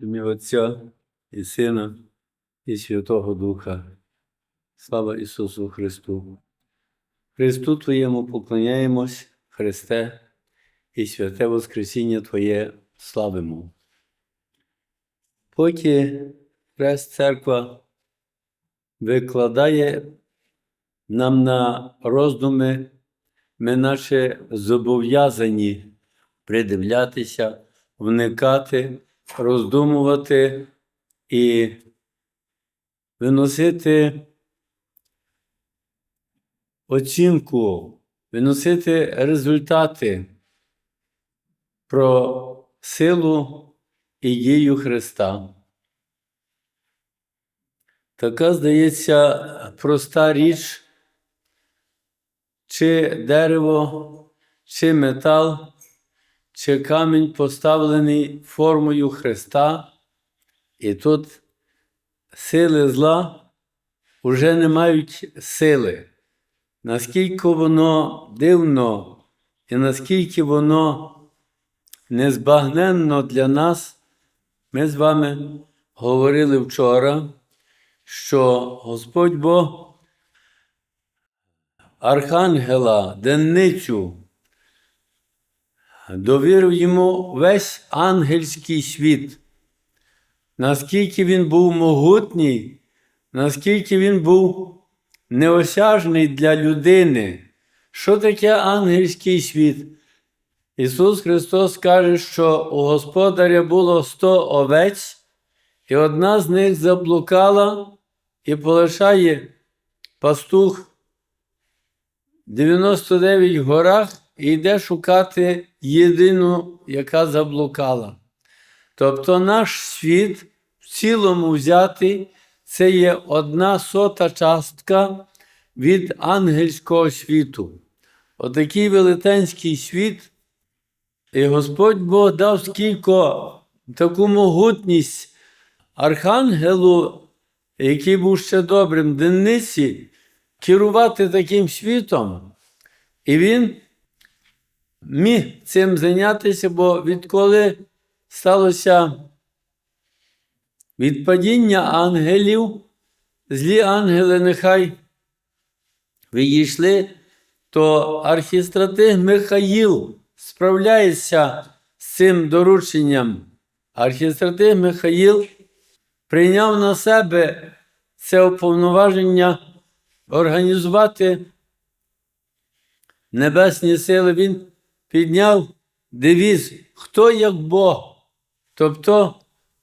Ім'я Отця і Сина, і Святого Духа. Слава Ісусу Христу! Христу Твоєму поклоняємось, Христе, і святе Воскресіння Твоє славимо. Поки Хрест Церква викладає нам на роздуми, ми наче зобов'язані придивлятися, вникати, роздумувати і виносити оцінку, виносити результати про силу і дію Христа. Така, здається, проста річ, чи дерево, чи метал, чи камінь поставлений формою Христа, і тут сили зла вже не мають сили. Наскільки воно дивно і наскільки воно незбагненно для нас, ми з вами говорили вчора, що Господь Бог Архангела, денницю, довірив йому весь ангельський світ, наскільки він був могутній, наскільки він був неосяжний для людини. Що таке ангельський світ? Ісус Христос каже, що у Господаря було сто овець, і одна з них заблукала і полишає пастух 99 в горах і йде шукати єдину, яка заблукала. Тобто наш світ в цілому взятий це є одна сота частка від ангельського світу. Отакий велетенський світ. І Господь Бог дав скільки таку могутність архангелу, який був ще добрим денниці, керувати таким світом. І він міг цим зайнятися, бо відколи сталося відпадіння ангелів, злі ангели нехай відійшли, то архістратиг Михаїл справляється з цим дорученням. Архістратиг Михаїл прийняв на себе це уповноваження організувати небесні сили. Він підняв девіз Хто як Бог? Тобто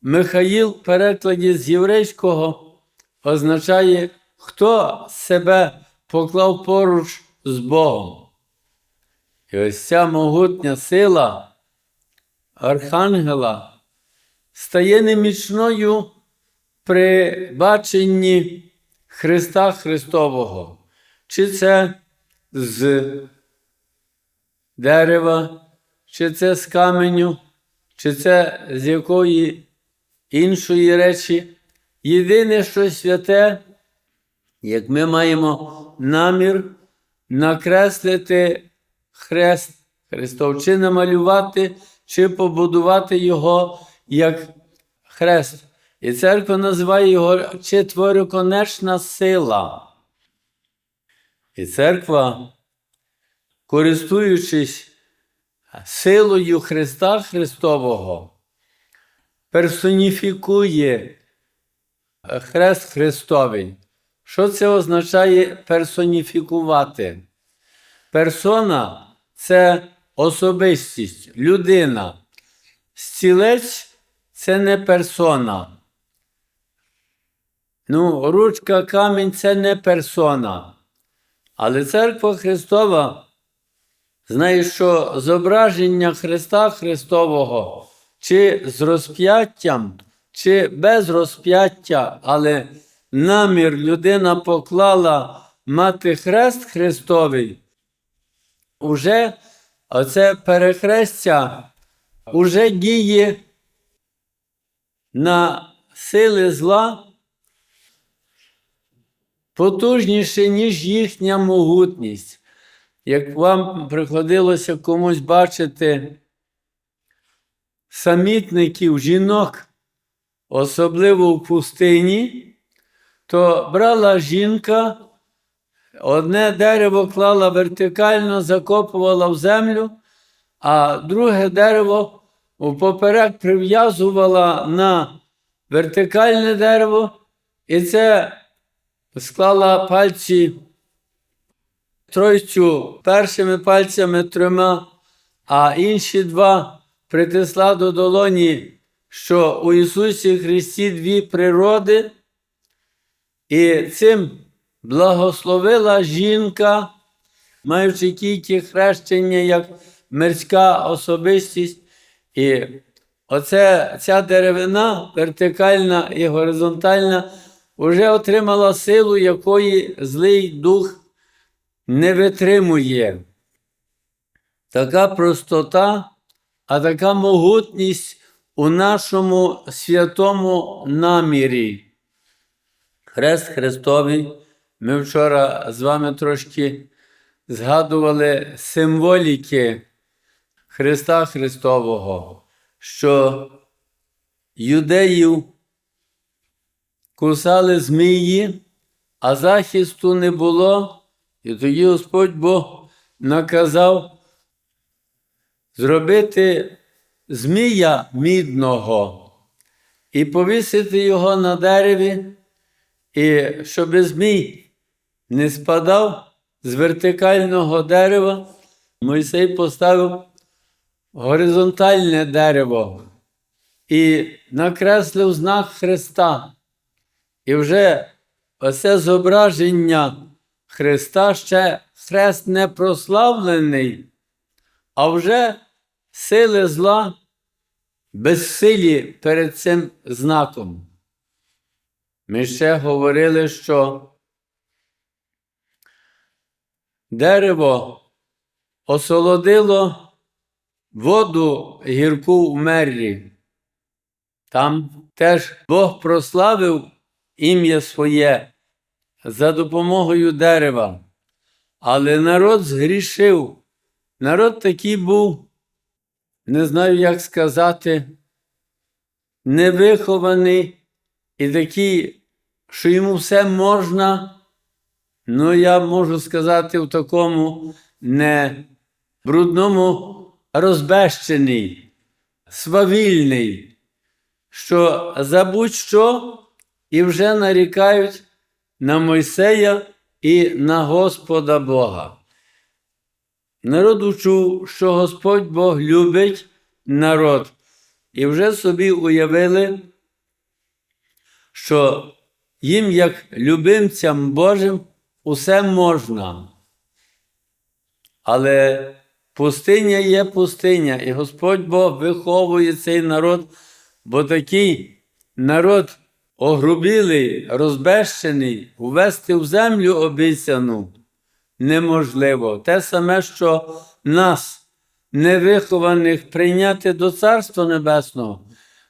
Михаїл в перекладі з єврейського означає, хто себе поклав поруч з Богом. І ось ця могутня сила Архангела стає немічною при баченні Христа Христового. Чи це з дерева, чи це з каменю, чи це з якої іншої речі. Єдине, що святе, як ми маємо намір накреслити хрест Христов, чи намалювати, чи побудувати його як хрест. І церква називає його четвероконечна сила. І церква, користуючись силою Христа Христового, персоніфікує Хрест Христовий. Що це означає персоніфікувати? Персона це особистість, людина. Стілець це не персона. Ну, ручка, камінь це не персона. Але церква Христова знає, що зображення Христа Христового чи з розп'яттям, чи без розп'яття, але намір людина поклала мати хрест Христовий, уже оце перехрестя уже діє на сили зла потужніше, ніж їхня могутність. Як вам приходилося комусь бачити самітників, жінок, особливо в пустині, то брала жінка, одне дерево клала вертикально, закопувала в землю, а друге дерево поперек прив'язувала на вертикальне дерево, і це склала пальці тройцю першими пальцями трьома, а інші два притисла до долоні, що у Ісусі Христі дві природи, і цим благословила жінка, маючи тільки хрещення як мирська особистість. І оце, ця деревина вертикальна і горизонтальна вже отримала силу, якої злий дух не витримує. Така простота, а така могутність у нашому святому намірі. Хрест Христовий. Ми вчора з вами трошки згадували символіки Христа Христового, що юдеїв кусали змії, а захисту не було, і тоді Господь Бог наказав зробити змія мідного і повісити його на дереві, і щоб змій не спадав з вертикального дерева, Мойсей поставив горизонтальне дерево і накреслив знак Христа. І вже оце зображення Христа ще хрест не прославлений, а вже сили зла безсилі перед цим знаком. Ми ще говорили, що дерево осолодило воду гірку в мерлі. Там теж Бог прославив ім'я своє за допомогою дерева. Але народ згрішив. Народ такий був, не знаю, як сказати, невихований і такий, що йому все можна. Ну, я можу сказати в такому не брудному розбещений, свавільний, що за будь-що і вже нарікають на Мойсея і на Господа Бога. Народ учув, що Господь Бог любить народ, і вже собі уявили, що їм, як любимцям Божим, усе можна. Але пустиня є пустиня, і Господь Бог виховує цей народ, бо такий народ огрубілий, розбещений, увести в землю обіцяну неможливо. Те саме, що нас, невихованих, прийняти до Царства Небесного,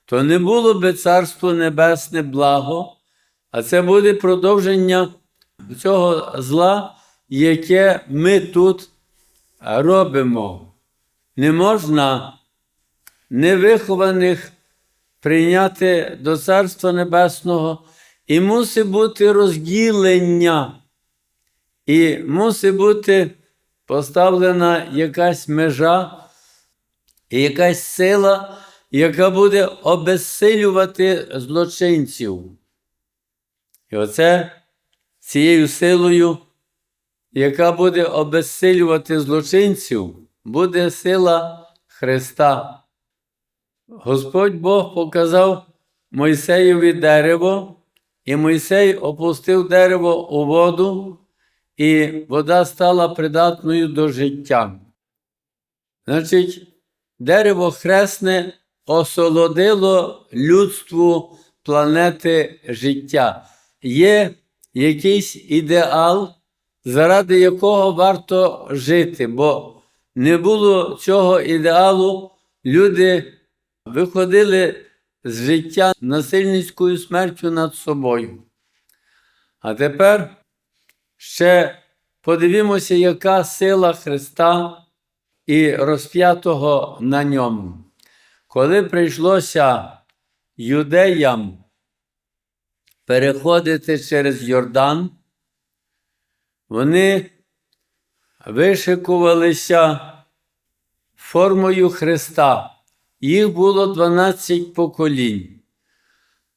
то не було би Царство Небесне благо, а це буде продовження цього зла, яке ми тут робимо. Не можна невихованих прийняти до Царства Небесного і мусить бути розділення. І мусить бути поставлена якась межа і якась сила, яка буде обезсилювати злочинців. І оце цією силою, яка буде обезсилювати злочинців, буде сила Христа. Господь Бог показав Мойсеєві дерево, і Мойсей опустив дерево у воду і вода стала придатною до життя. Значить, дерево хресне осолодило людству планети життя. Є якийсь ідеал, заради якого варто жити, бо не було цього ідеалу, люди виходили з життя насильницькою смертю над собою. А тепер Ще подивімося, яка сила Христа і розп'ятого на ньому. Коли прийшлося юдеям переходити через Йордан, вони вишикувалися формою Христа. Їх було 12 поколінь.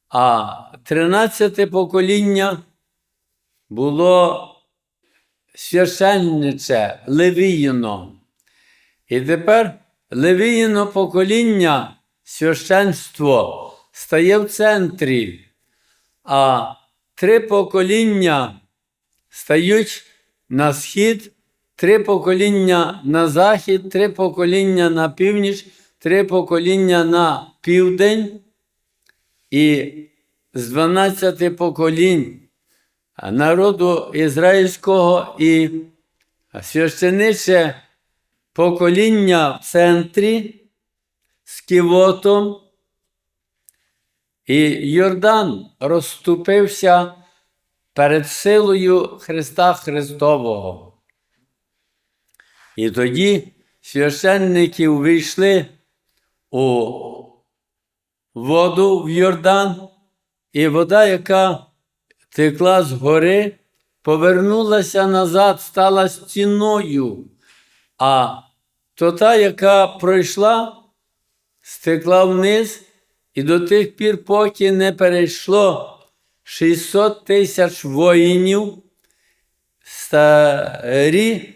А 13 покоління було священниче, левіїно. І тепер левіїно покоління, священство стає в центрі, а три покоління стають на схід, три покоління на захід, три покоління на північ, три покоління на південь. І з 12 поколінь народу ізраїльського і священиче покоління в центрі з кивотом, і Йордан розступився перед силою Христа Христового. І тоді священники увійшли у воду в Йордан, і вода, яка текла з гори, повернулася назад, стала стіною. А то та, яка пройшла, стекла вниз, і до тих пір, поки не перейшло 600 тисяч воїнів, старі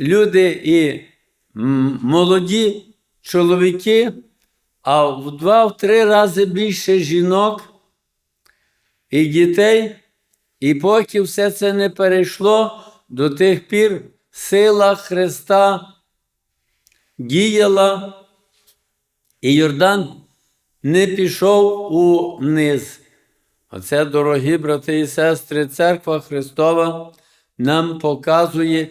люди і молоді чоловіки, а в два-три рази більше жінок і дітей, і поки все це не перейшло, до тих пір сила Христа діяла, і Йордан не пішов униз. Оце, дорогі брати і сестри, Церква Христова нам показує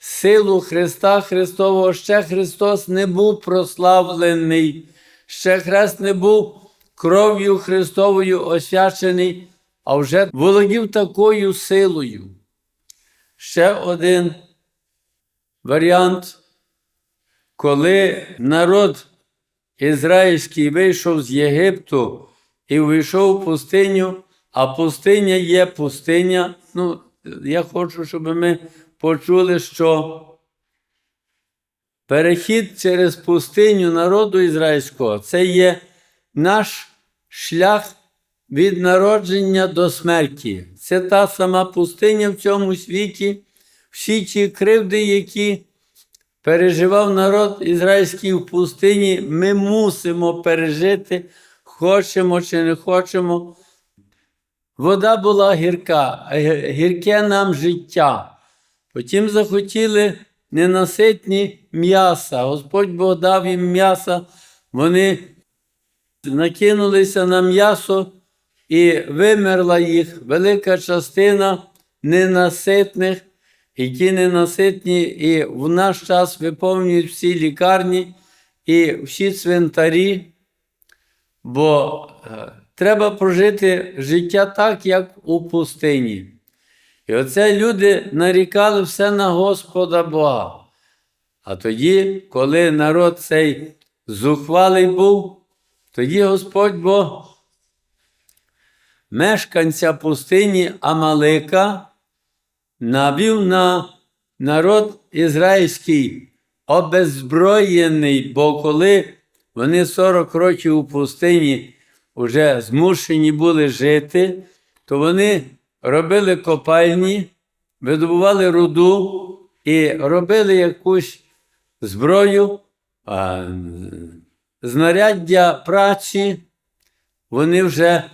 силу Христа Христового. Ще Христос не був прославлений, ще Хрест не був кров'ю Христовою освячений, а вже володів такою силою. Ще один варіант, коли народ ізраїльський вийшов з Єгипту і вийшов в пустиню, а пустиня є пустиня. Ну, я хочу, щоб ми почули, що перехід через пустиню народу ізраїльського це є наш шлях від народження до смерті. Це та сама пустиня в цьому світі, всі ті кривди, які переживав народ ізраїльський в пустині, ми мусимо пережити, хочемо чи не хочемо. Вода була гірка, гірке нам життя. Потім захотіли ненаситні м'яса. Господь Бог дав їм м'яса, вони накинулися на м'ясо і вимерла їх велика частина ненаситних, і ті ненаситні, і в наш час виповнюють всі лікарні і всі цвинтарі, бо е, треба прожити життя так, як у пустині. І оце люди нарікали все на Господа Бога. А тоді, коли народ цей зухвалий був, тоді Господь Бог мешканця пустині Амалика навів на народ ізраїльський обеззброєний, бо коли вони 40 років у пустині вже змушені були жити, то вони робили копальні, видобували руду і робили якусь зброю, а, знаряддя праці, вони вже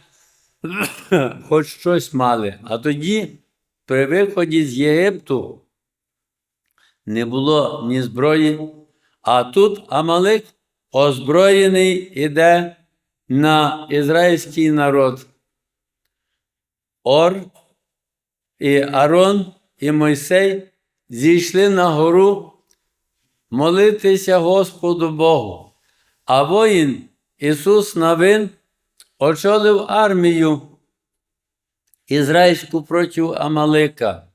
хоч щось мали. А тоді, при виході з Єгипту, не було ні зброї, а тут Амалик озброєний іде на ізраїльський народ. Ор і Арон і Мойсей зійшли на гору молитися Господу Богу. А воїн Ісус Навин очолив армію ізраїльську проти Амалика.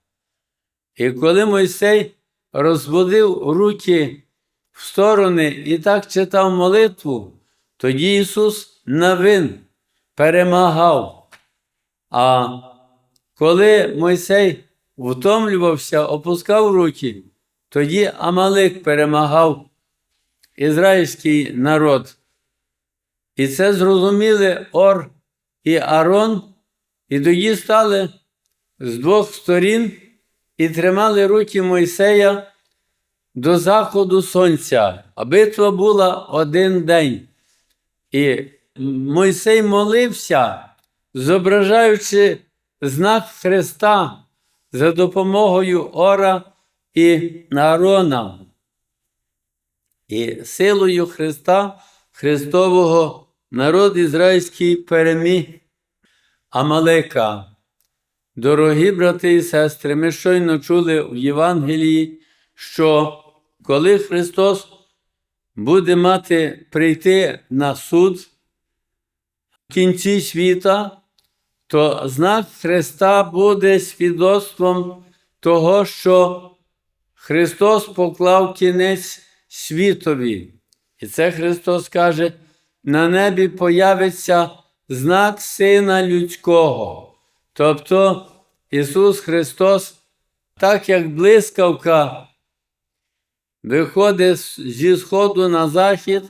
І коли Мойсей розводив руки в сторони і так читав молитву, Тоді Ісус навин перемагав. А коли Мойсей втомлювався, опускав руки, тоді Амалик перемагав ізраїльський народ. І це зрозуміли Ор і Арон, і тоді стали з двох сторін і тримали руки Мойсея до заходу сонця. А битва була один день. І Мойсей молився, зображаючи знак Христа за допомогою Ора і Аарона. І силою Христа, Христового, народ ізраїльський переміг Амалека. Дорогі брати і сестри, ми щойно чули в Євангелії, що коли Христос буде мати прийти на суд в кінці світа, то знак Христа буде свідоцтвом того, що Христос поклав кінець світові. І це Христос каже: на небі появиться знак Сина Людського. Тобто Ісус Христос, так як блискавка, виходить зі сходу на захід,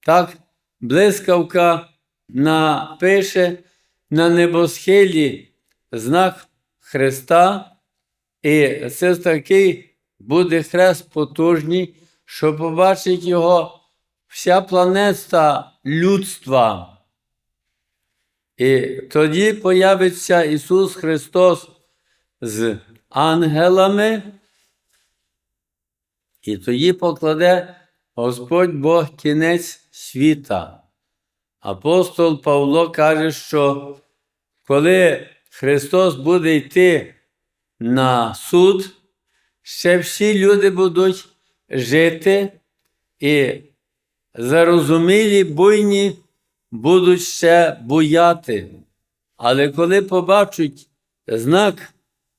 так блискавка напише на небосхилі знак Христа, і це такий буде хрест потужний, що побачить його вся планета людства. І тоді появиться Ісус Христос з ангелами, і тоді покладе Господь Бог кінець світа. Апостол Павло каже, що коли Христос буде йти на суд, ще всі люди будуть жити і зарозумілі буйні будуть ще бояти. Але коли побачать знак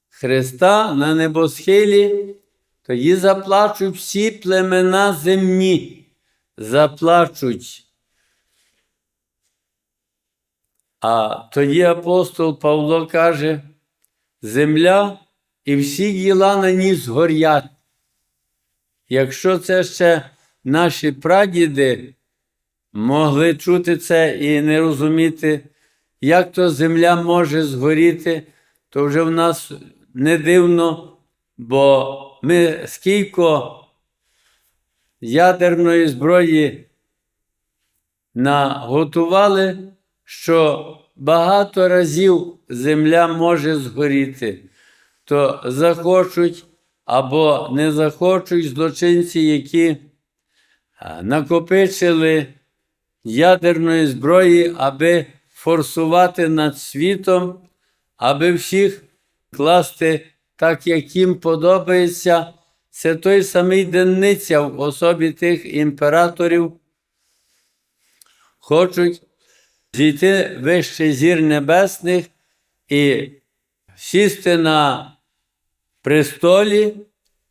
Христа на небосхилі, тоді заплачуть всі племена земні, заплачуть. А тоді апостол Павло каже, земля і всі діла на ній згорять. Якщо це ще наші прадіди могли чути це і не розуміти, як то земля може згоріти, то вже в нас не дивно, бо ми скільки ядерної зброї наготували, що багато разів земля може згоріти, то захочуть або не захочуть злочинці, які накопичили ядерної зброї, аби форсувати над світом, аби всіх класти так, як їм подобається. Це той самий денниця в особі тих імператорів. Хочуть зійти вище зір небесних і сісти на престолі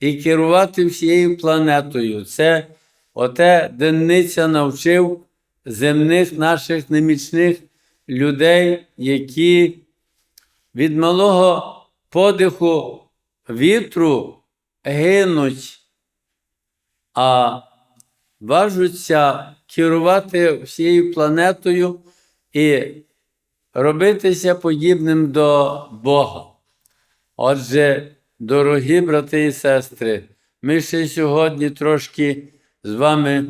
і керувати всією планетою. Це оте денниця навчив земних наших немічних людей, які від малого подиху вітру гинуть, а важуться керувати всією планетою і робитися подібним до Бога. Отже, дорогі брати і сестри, ми ще сьогодні трошки з вами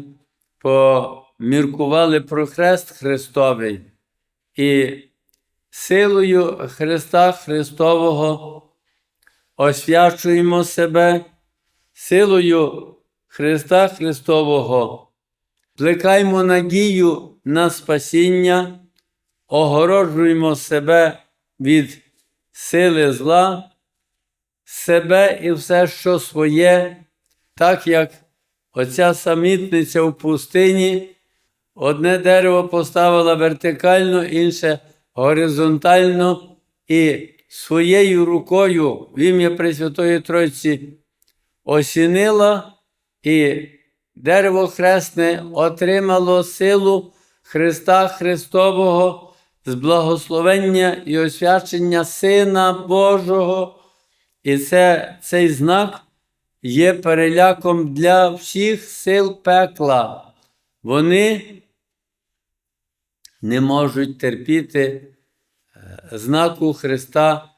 поміркували про Хрест Христовий і силою Христа Христового освячуємо себе, силою Христа Христового плекаємо надію на спасіння, огороджуємо себе від сили зла, себе і все, що своє, так як оця самітниця в пустині, одне дерево поставила вертикально, інше горизонтально, і своєю рукою в ім'я Пресвятої Тройці осінила, і дерево хресне отримало силу Христа Христового, з благословення і освячення Сина Божого. І це, цей знак є переляком для всіх сил пекла. Вони не можуть терпіти е, знаку Христа,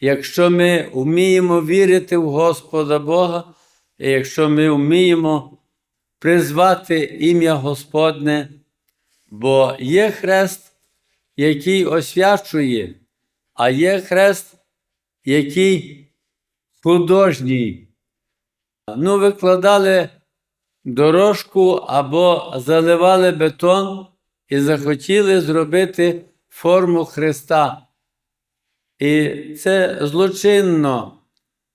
якщо ми вміємо вірити в Господа Бога, і якщо ми вміємо призвати ім'я Господне, бо є хрест, який освячує, а є хрест, який художній. Ну, викладали дорожку або заливали бетон і захотіли зробити форму Христа. І це злочинно,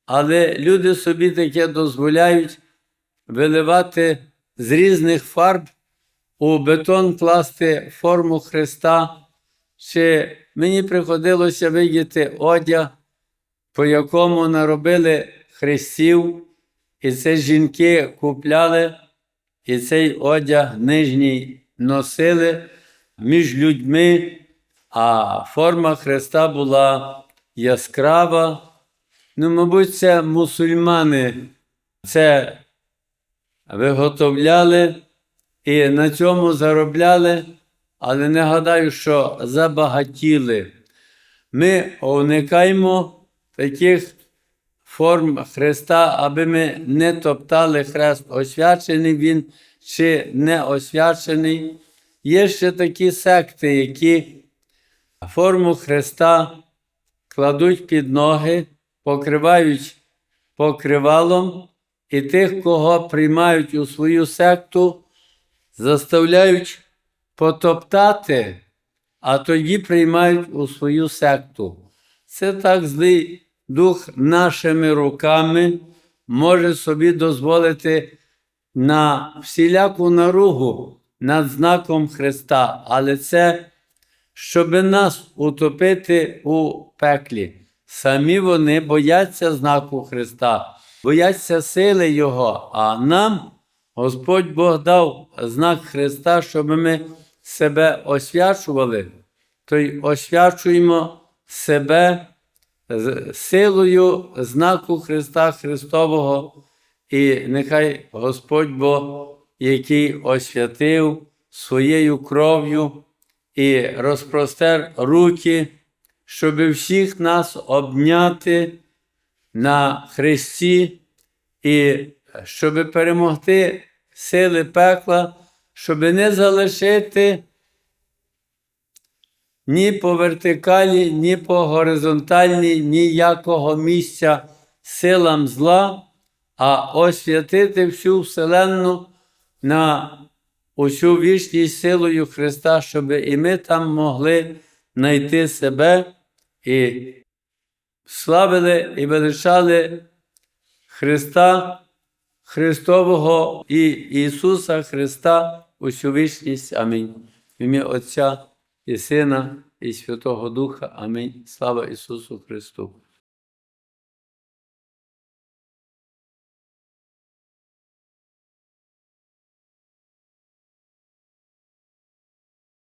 але люди собі таке дозволяють виливати з різних фарб у бетон класти форму Христа. Чи мені приходилося видіти одяг, по якому наробили хрестів, і це жінки купляли, і цей одяг нижній носили між людьми, а форма Христа була яскрава. Ну, мабуть, це мусульмани це виготовляли і на цьому заробляли, але не гадаю, що забагатіли. Ми уникаємо таких форм Христа, аби ми не топтали хрест, освячений він чи не освячений. Є ще такі секти, які форму Христа кладуть під ноги, покривають покривалом, і тих, кого приймають у свою секту, заставляють потоптати, а тоді приймають у свою секту. Це так злий дух нашими руками може собі дозволити на всіляку наругу над знаком Христа, але це щоб нас утопити у пеклі. Самі вони бояться знаку Христа, бояться сили Його, а нам Господь Бог дав знак Христа, щоб ми себе освячували, то й освячуємо себе силою знаку Христа Христового, і нехай Господь Бог, який освятив своєю кров'ю і розпростер руки, щоб всіх нас обняти на Христі, і щоб перемогти сили пекла, щоб не залишити ні по вертикалі, ні по горизонтальній ніякого місця силам зла, а освятити всю Вселенну на усю вічність силою Христа, щоб і ми там могли знайти себе і славили і величали Христа, Христового і Ісуса Христа усю вічність. Амінь. В ім'я Отця і Сина, і Святого Духа. Амінь. Слава Ісусу Христу!